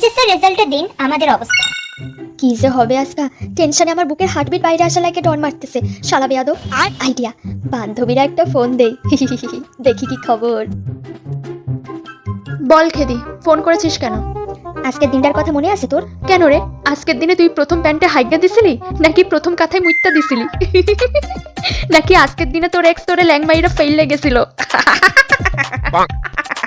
HS এর রেজাল্টের দিন আমাদের অবস্থা। কি যে হবে আজকা? টেনশনে আমার বুকের হার্টবিট বাইরে আসা লাগে ডন মারতেছে। শালা বেয়াদো আর? আইডিয়া বান্ধবীরা একটা ফোন দেই। দেখি কি খবর। বল খেদি ফোন করেছিস কেন? আজকের দিনটার কথা মনে আছে তোর? কেন রে? আজকের দিনে তুই প্রথম প্যান্টে হাইগা দিছিলি? নাকি প্রথম কাথায় মুইত্তা দিছিলি? নাকি আজকের দিনে তোর এক্স তোরে ল্যাংমাইরা ফেল লেগেছিল?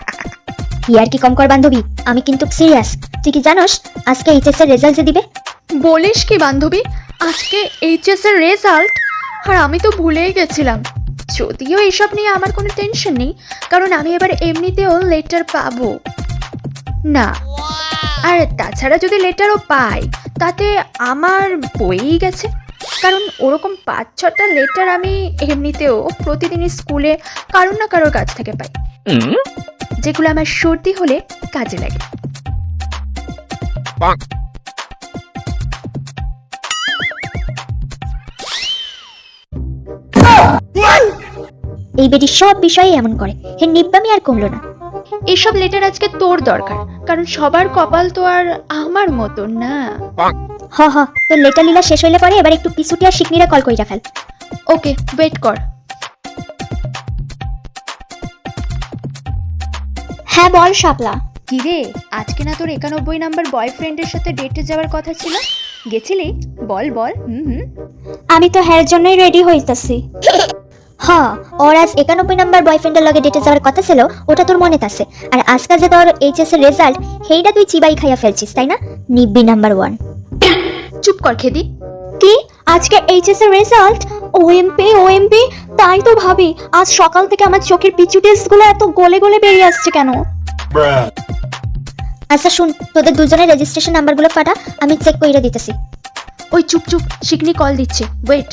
কি আর কি কম কর বান্ধবী? আমি কিন্তু সিরিয়াস তুই কি জানোস আজকে এইচএস এর রেজাল্ট যে দিবে? বলিস কি বান্ধবী? আজকে এইচএস এর রেজাল্ট আর আমি তো ভুলেই গেছিলাম। যদিও এইসব নিয়ে আমার কোনো টেনশন নেই কারণ আমি এবার এমনিতেও লেটার পাবো। না। আর তাছাড়া যদি লেটারও পাই তাতে আমার বইই গেছে। কারণ ওরকম পাঁচ ছটা লেটার আমি এমনিতেও প্রতিদিনই স্কুলে কারোর না কারোর কাছ থেকে পাই। যেগুলো আমার সর্দি হলে কাজে লাগে। এই বেটি সব বিষয়ে এমন করে। হে নিব্বামি আর কমলো না। এসব লেটার আজকে তোর দরকার কারণ সবার কপাল তো আর আমার মতো না। হ হ তোর লেটার লীলা শেষ হইলে পরে এবার একটু পিছুটি আর শিকনিরা কল কইরা ফেল। ওকে ওয়েট কর। হ্যাঁ বল শাপলা। কি রে আজকে না তোর একানব্বই নাম্বার বয়ফ্রেন্ডের সাথে ডেটে যাওয়ার কথা ছিল? গেছিলি? বল বল হুম হুম। আমি তো হ্যার জন্যই রেডি হইতাছি। হ্যাঁ ওর আজ একানব্বই নাম্বার বয়ফ্রেন্ডের লগে ডেটে যাওয়ার কথা ছিল ওটা তোর মনে আছে? আর আজকে যে তোর এইচএস এর রেজাল্ট সেইটা তুই চিবাই খাইয়া ফেলছিস তাই না? নিব্বি নাম্বার ওয়ান চুপ কর খেদি। কি? আজকে এইচএস এর রেজাল্ট ওএমপি ওএমপি তাই তো ভাবি আজ সকাল থেকে আমার চোখের পিছু টেস্টগুলো এত গলে গলে বেরিয়ে আসছে কেন. আচ্ছা শুন তোদের দুজনের রেজিস্ট্রেশন নাম্বারগুলো ফাটা আমি চেক কইরা দিতেছি। ওই চুপ চুপ শিকনি কল দিচ্ছে। ওয়েট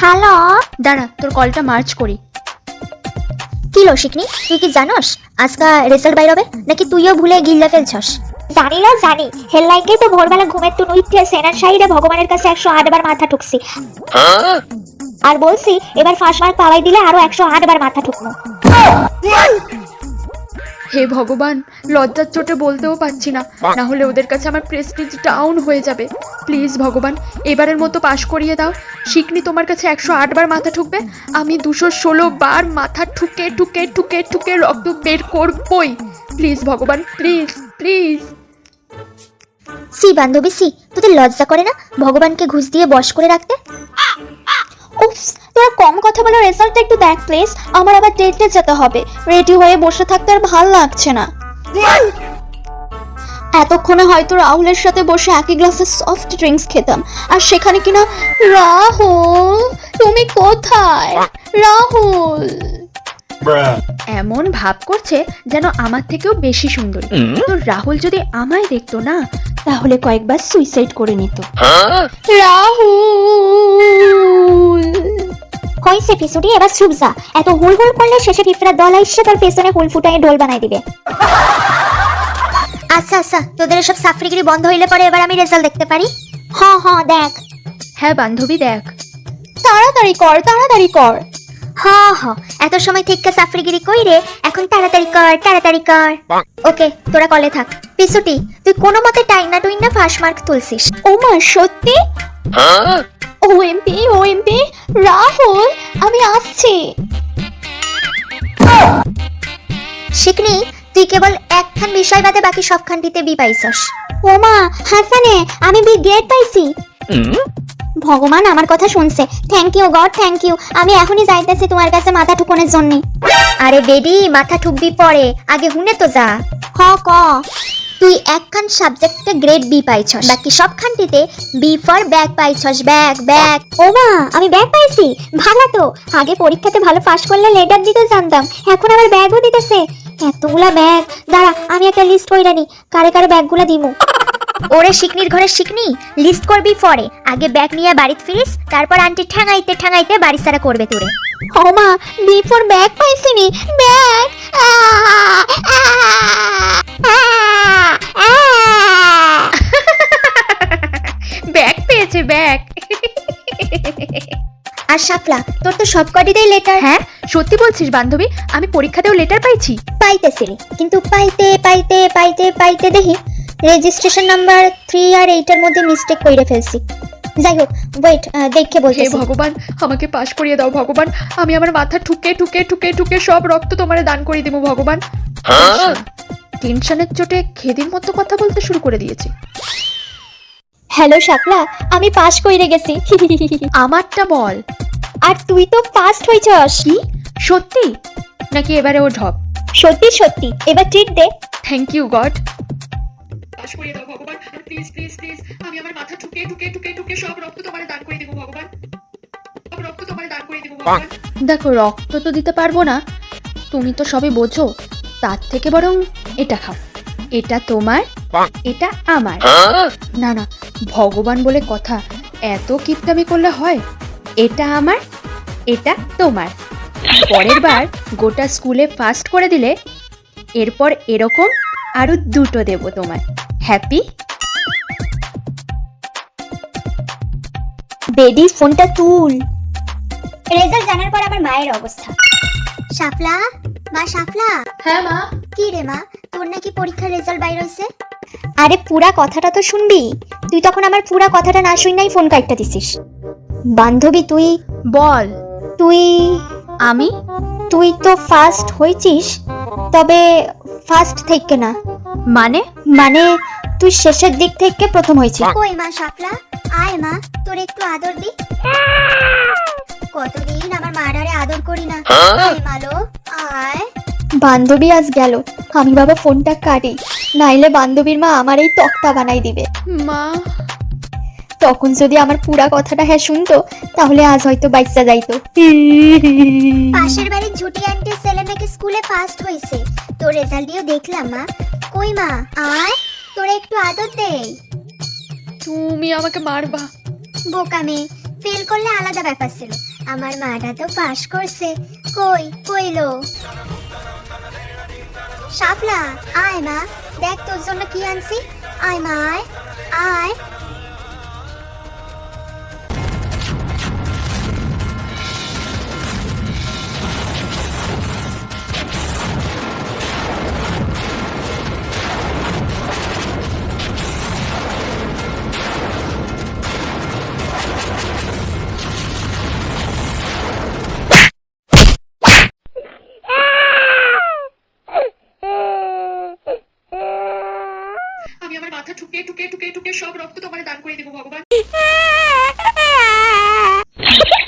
হ্যালো দাঁড়া তোর কলটা মার্চ করি। কি লো শিকনি? তুই কি জানোস? আজকা রেজাল্ট বাইর হবে? নাকি তুইও ভুলে গিল্লা ফেলছস? জানি না জানি। হেডলাইনকে তো ভোরবেলা ঘুমের তুন উঠে সেনার সাইডে ভগবানের কাছে একশো আট বার মাথা ঠুকছি। আর বলছি এবার ফার্স্ট মার্ক পাওয়াই দিলে আরও একশো আট বার মাথা ঠুকবো। হে ভগবান লজ্জার চোটে বলতেও পারছি না। না হলে ওদের কাছে আমার প্রেস্টিজ ডাউন হয়ে যাবে। প্লিজ ভগবান এবারের মতো পাশ করিয়ে দাও। শিকনি তোমার কাছে একশো আট বার মাথা ঠুকবে। আমি দুশো ষোলো বার মাথা ঠুকে ঠুকে ঠুকে ঠুকে রক্ত বের করবই। প্লিজ ভগবান প্লিজ প্লিজ সি বান্ধবী সি তোদের লজ্জা করে না? ভগবানকে ঘুষ দিয়ে বশ করে রাখতে? উফস তোরা কম কথা বলে রেজাল্টটা একটু দেখ প্লিজ আমার আবার ডেটে যেতে হবে। রেডি হয়ে বসে থাকতে আর ভালো লাগছে না। এতক্ষণে হয়তো রাহুলের সাথে বসে একই গ্লাসে সফট ড্রিঙ্কস খেতাম। আর সেখানে কিনা রাহুল তুমি কোথায়? রাহুল! এমন ভাব করছে যেন আমার থেকেও বেশি সুন্দরী। তো রাহুল যদি আমায় দেখতো না তাহলে কয়েকবার সুইসাইড করে নিত। রাহুল! হইছে পিছুটি এবার চুপ যা। এত হুল হুল করলে শেষে পিঁপড়া দল আইসে তার পেছনে হুল ফুটায় ডোল বানাই দিবে। আচ্ছা আচ্ছা তোদের সব সাফরিগিরি বন্ধ হইলে পরে এবার আমি রেজাল্ট দেখতে পারি? হ হ দেখ। হ্যাঁ বান্ধবী দেখ। তাড়াতাড়ি কর তাড়াতাড়ি কর। হ হ এত সময় থেকে সাফরিগিরি কই রে এখন তাড়াতাড়ি কর তাড়াতাড়ি কর। ওকে তোরা কলে থাক। পিছুটি তুই কোনো মতে টাইনা টুইনা ফার্স্ট মার্ক তুলছিস। ও মা সত্যি? ওএমপি ওএমপি রাহুল আমি আসছি। শিকনি তুই কেবল একখান বিষয় বাদে বাকি সবখানটিতে বি পাইছস ওমা হাসানে আমি বি গ্রেড পাইছি। ভগবান আমার কথা শুনছে। Thank you God thank you আমি এখনই যাইতেছি তোমার কাছে মাথা ঠুকনের জন্য। আরে বেডি মাথা ঠুকবি পরে। আগে হুনে তো যা। হ ক। তুই একখান সাবজেক্টে গ্রেড বি পাইছস। বাকি সবখানটিতে বি ফর ব্যাগ পাইছস। ব্যাগ ব্যাগ ও মা আমি ব্যাগ পাইছি। ভালো তো। আগে পরীক্ষাতে ভালো পাস করলে লেটার দিতে জানতাম। এখন আবার ব্যাগও দিতেছে। এতগুলা ব্যাগ দাঁড়া আমি একটা লিস্ট কইরা নি। কারে কারে ব্যাগগুলা দিমু? ওরে শিকনির ঘরে শিকনি লিস্ট করবি পরে। আগে ব্যাগ নিয়ে বাড়িতে ফিরিস তারপর আন্টি ঠ্যাঙাইতে ঠ্যাঙাইতে বাড়ি সারা করবে তোরে। ও মা বি ফর ব্যাগ পাইছিনি ব্যাগ ব্যাগ পেয়েছে ব্যাগ আর শাপলা তোর তো সব কটিতেই লেটার হ্যাঁ সত্যি বলছিস বান্ধবী আমি পরীক্ষাতেও লেটার পাইছি। পাইতেছিলি কিন্তু পাইতে পাইতে পাইতে পাইতে দেখি রেজিস্ট্রেশন নাম্বার থ্রি আর এইটার মধ্যে মিস্টেক করে ফেলছি। যাই হোক ওয়েট দেখে হে বলতেছি ভগবান আমাকে পাশ করিয়ে দাও ভগবান। আমি আমার মাথা ঠুকে ঠুকে ঠুকে ঠুকে সব রক্ত তোমারে দান করে দিব ভগবান। টেনশনের চোটে খেদির মতো কথা বলতে শুরু করে দিয়েছি। হ্যালো শাকলা আমি পাস কইরে গেছি। আমারটা বল। আর তুই তো ফার্স্ট হইছস কি সত্যি? নাকি এবারে ও ঢপ? সত্যি সত্যি। এবার ট্রিট দে। থ্যাংক ইউ গড করিয়ে দাও ভগবান। প্লিজ প্লিজ প্লিজ আমি আমার মাথা ঠুকে ঠুকে ঠুকে ঠুকে সব রক্ত তোমারে দান করে দিব ভগবান। সব রক্ত তোমারে দান করে দিব ভগবান। দেখো রক্ত তো দিতে পারব না। তুমি তো সবে বোঝো তার থেকে বরং এটা খাও। এটা তোমার এটা আমার। না না ভগবান বলে কথা এত কিপটামি করলে হয়? এটা আমার এটা তোমার। পরের বার গোটা স্কুলে ফার্স্ট করে দিলে এরপর এরকম আরও দুটো দেব তোমার হ্যাপি বেডি ফোনটা তুল। রেজাল্ট জানার পর আমার মায়ের অবস্থা। শাফলা? মা শাফলা? হ্যাঁ মা। কি রে মা? তোর নাকি পরীক্ষার রেজাল্ট বাইর হইছে? আরে পুরা কথাটা তো শুনবি? তুই তখন আমার পুরা কথাটা না শুই নাই ফোন কাইটটা দিছিস। বান্ধবী তুই বল। তুই আমি? তুই তো ফার্স্ট হয়েছিস তবে ফার্স্ট থেকে না। মানে? মানে তুই শেষের দিক থেকে প্রথম হয়েছিস। কই মা শাপলা? আয় মা তোর একটু আদর দি। কতদিন আমার মারারে আদর করি না। আয় মালো আয়। বান্ধবী আজ গেল আমি বাবা ফোনটা কাটি নাইলে বান্ধবীর মা আমার এই তক্তা বানাই দিবে। মা। তখন যদি আমার পুরা কথাটা হ্যাঁ শুনতো তাহলে আজ হয়তো বাইসা যাইতো। পাশের বাড়ির ঝুটি আন্টির ছেলে নাকি স্কুলে ফার্স্ট হয়েছে। তোর রেজাল্ট দিয়েও দেখলাম মা। কই মা? আয় তোর একটু আদর দে তুমি আমাকে মারবা। বোকা মেয়ে ফেল করলে আলাদা ব্যাপার ছিল। আমার মাটা তো পাস করছে। কই কইলো? শাপলা আয় মা দেখ তোর জন্য কি আনছি। আয় মা আয় আয়। টুকে টুকে টুকে টুকে সব রক্ত তোমার দান করে দেবো ভগবান।